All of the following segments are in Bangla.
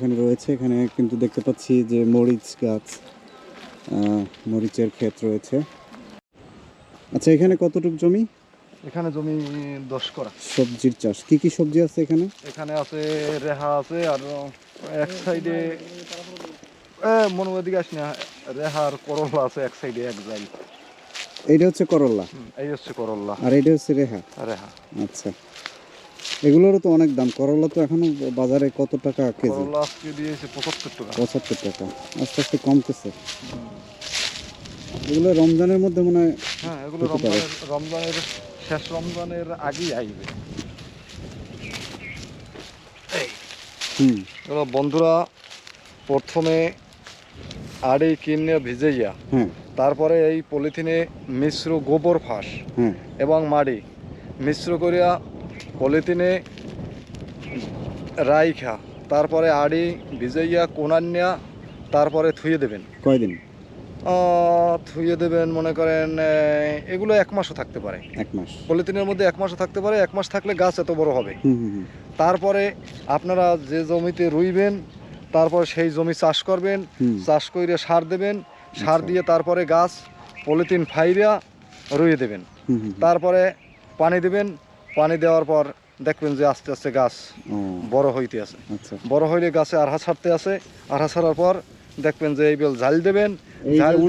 এখানে রয়েছে। এখানে কিন্তু দেখতে পাচ্ছি যে মরিচ গাছ মরিচের ক্ষেত রয়েছে। আচ্ছা এখানে কতটুক জমি? এখানে জমি দশ করা। সবজির চাষ। কি কি সবজি আছে এখানে? এখানে আছে রেহা আছে আর এক সাইডে মনোবাদিকে আসি না রেহা আর করলা আছে এক সাইডে এক জাল এইটা হচ্ছে করল্লা এই হচ্ছে করল্লা আর এটা হচ্ছে রেহা? রেহা। আচ্ছা। এগুলোরও তো অনেক দাম। করলা তো এখনও বাজারে কত টাকা কেজি? করল্লা আজকে দিয়েছে পঁচাত্তর টাকা। পঁচাত্তর টাকা। আস্তে আস্তে কমতেছে। এগুলো রমজানের মধ্যে মনে হয় হ্যাঁ এগুলো রমজানের রমজানের শেষ রমজানের আগেই আইবে। হুম। এগুলো বন্ধুরা প্রথমে আড়ে কিনে ভিজাইয়া হ্যাঁ। তারপরে এই পলিথিনে মিশ্র গোবর ফাঁস হ্যাঁ। এবং মাড়ি মিশ্র করিয়া পলিথিনে রাইখা তারপরে আড়ি ভিজাইয়া কোনান্যা তারপরে থুয়ে দেবেন। কয়দিন? থুয়ে দেবেন মনে করেন এগুলো এক মাসও থাকতে পারে। এক মাস। পলিথিনের মধ্যে এক মাসও থাকতে পারে এক মাস থাকলে গাছ এত বড় হবে। তারপরে আপনারা যে জমিতে রুইবেন তারপর সেই জমি চাষ করবেন চাষ করে সার দেবেন সার আচ্ছা। দিয়ে তারপরে গাছ পলিথিন ফাইরিয়া রুইয়ে দেবেন। তারপরে পানি দেবেন পানি দেওয়ার পর দেখবেন যে আস্তে আস্তে গাছ বড় হইতে আছে। আচ্ছা। বড় হইলে গাছে আরহা ছাড়তে আছে। আরহা ছাড়ার পর দেখবেন যে এই বেল জাল দেবেন।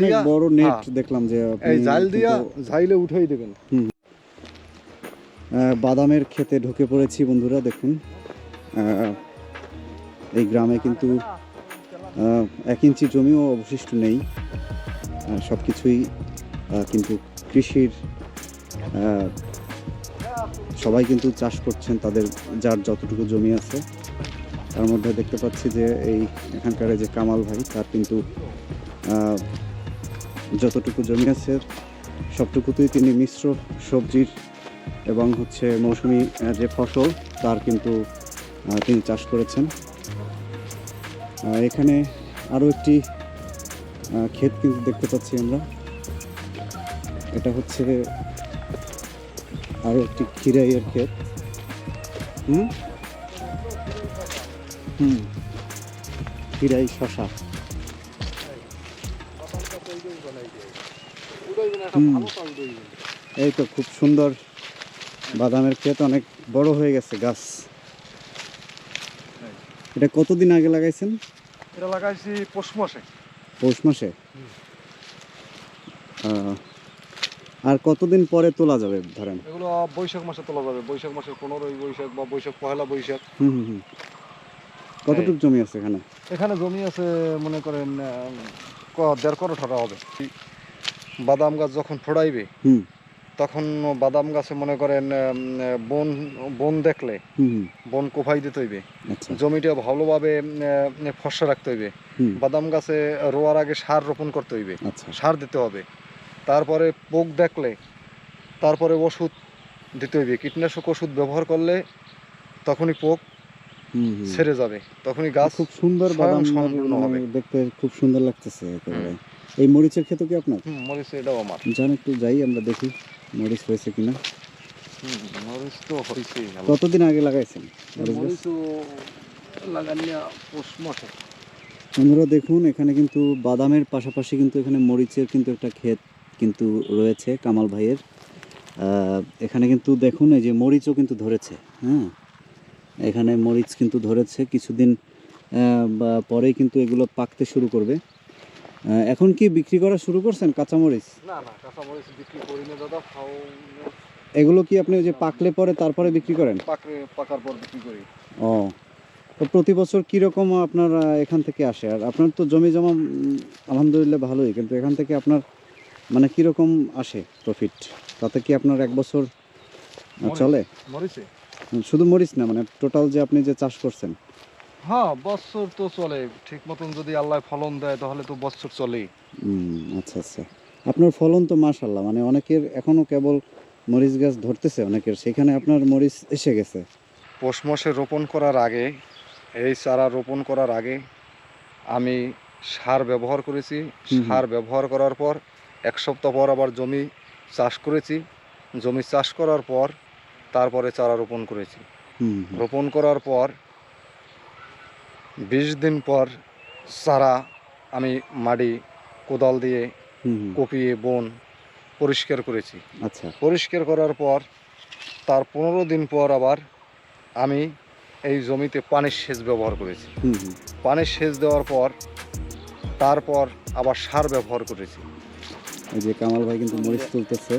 দিয়া বড় নেট হ্যাঁ। দেখলাম যে এই জাল দিয়া ঝাইলে উঠেই দেবেন। বাদামের ক্ষেতে ঢুকে পড়েছি বন্ধুরা দেখুন। আহ, এই গ্রামে কিন্তু এক ইঞ্চি জমিও অবশিষ্ট নেই। সব কিছুই কিন্তু কৃষির সবাই কিন্তু চাষ করছেন, তাদের যার যতটুকু জমি আছে। তার মধ্যে দেখতে পাচ্ছি যে এই এখানকার যে কামাল ভাই, তার কিন্তু যতটুকু জমি আছে, সবটুকুতেই তিনি মিশ্র সবজির এবং হচ্ছে মৌসুমি যে ফসল, তার কিন্তু তিনি চাষ করেছেন। এখানে আরও একটি ক্ষেত কিন্তু দেখতে পাচ্ছি আমরা। এটা হচ্ছে আরও একটি খিরাইয়ের ক্ষেত। হুম? হুম। খিরাই শশা। এই তো খুব সুন্দর বাদামের ক্ষেত অনেক বড় হয়ে গেছে গাছ। এটা কতদিন আগে লাগাইছেন? এটা লাগাইছি পৌষ মাসে। পৌষ মাসে? আর কতদিন পরে তোলা যাবে ধরেন? এগুলো বৈশাখ মাসে তোলা যাবে। বৈশাখ মাসের পনেরোই বৈশাখ বা বৈশাখ পহেলা বৈশাখ। হুম হুম কতটুক জমি আছে এখানে? এখানে জমি আছে মনে করেন দেড় করো ঠাটা হবে। বাদাম গাছ যখন ফোড়াইবে হুম। তখন বাদাম গাছে মনে করেন বন বন দেখলে বন কোপাই দিতে হইবে। আচ্ছা। জমিটা ভালোভাবে ফসা রাখতে হইবে। বাদাম গাছে রোয়ার আগে সার রোপণ করতে হইবে। আচ্ছা। সার দিতে হবে। তারপরে পোক দেখলে তারপরে ওষুধ দিতে হইবে। কীটনাশক ওষুধ ব্যবহার করলে তখনই পোক ছেড়ে যাবে। তখনই গাছ খুব সুন্দর বাদাম সম্পূর্ণ মানে হবে। দেখতে খুব সুন্দর লাগতেছে একেবারে। এই মরিচের ক্ষেত কি আপনার? মরিচ এটাও আমার। যান একটু যাই আমরা দেখি মরিচ হয়েছে কিনা। মরিচ তো হয়েছেই ভালো। কতদিন আগে লাগাইছেন মরিচ? লাগানিয়া পৌষ মাসে। বন্ধুরা দেখুন এখানে কিন্তু বাদামের পাশাপাশি কিন্তু এখানে মরিচের কিন্তু একটা ক্ষেত কিন্তু রয়েছে কামাল ভাইয়ের। এখানে কিন্তু দেখুন এই যে মরিচও কিন্তু ধরেছে হ্যাঁ? এখানে মরিচ কিন্তু ধরেছে কিছুদিন পরেই কিন্তু এগুলো পাকতে শুরু করবে। এখন কি বিক্রি করা শুরু করছেন কাঁচা মরিচ না না কাঁচা বিক্রি করি দাদা এগুলো কি আপনি ওই যে পাকলে পরে তারপরে বিক্রি করেন? পাকড়ে পাকার পর বিক্রি করি। ও তো প্রতি বছর কীরকম আপনার এখান থেকে আসে? আর আপনার তো জমি জমা আলহামদুলিল্লাহ ভালোই কিন্তু এখান থেকে আপনার মানে কীরকম আসে প্রফিট তাতে কি আপনার এক বছর চলে? মরিচে? শুধু মরিচ না মানে টোটাল যে আপনি যে চাষ করছেন? হ্যাঁ বছর তো চলে। ঠিক মতন যদি আল্লাহ ফলন দেয় তাহলে তো বছর চলেই। আচ্ছা আচ্ছা। আপনার ফলন তো মাশাল্লাহ মানে অনেকের এখনও কেবল মরিচ গাছ ধরতেছে অনেকের। সেখানে আপনার মরিচ এসে গেছে। পৌষ মাসে রোপণ করার আগে এই চারা রোপণ করার আগে আমি সার ব্যবহার করেছি। সার ব্যবহার করার পর এক সপ্তাহ পর আবার জমি চাষ করেছি। জমি চাষ করার পর তারপরে চারা রোপণ করেছি। রোপণ করার পর বিশ দিন পর চারা আমি মাটি কোদাল দিয়ে কপিয়ে বন পরিষ্কার করেছি। আচ্ছা। পরিষ্কার করার পর তার পনেরো দিন পর আবার আমি এই জমিতে পানির সেচ ব্যবহার করেছি। পানির সেচ দেওয়ার পর তারপর আবার সার ব্যবহার করেছি। এই যে কামাল ভাই কিন্তু মরিচ তুলতেছে।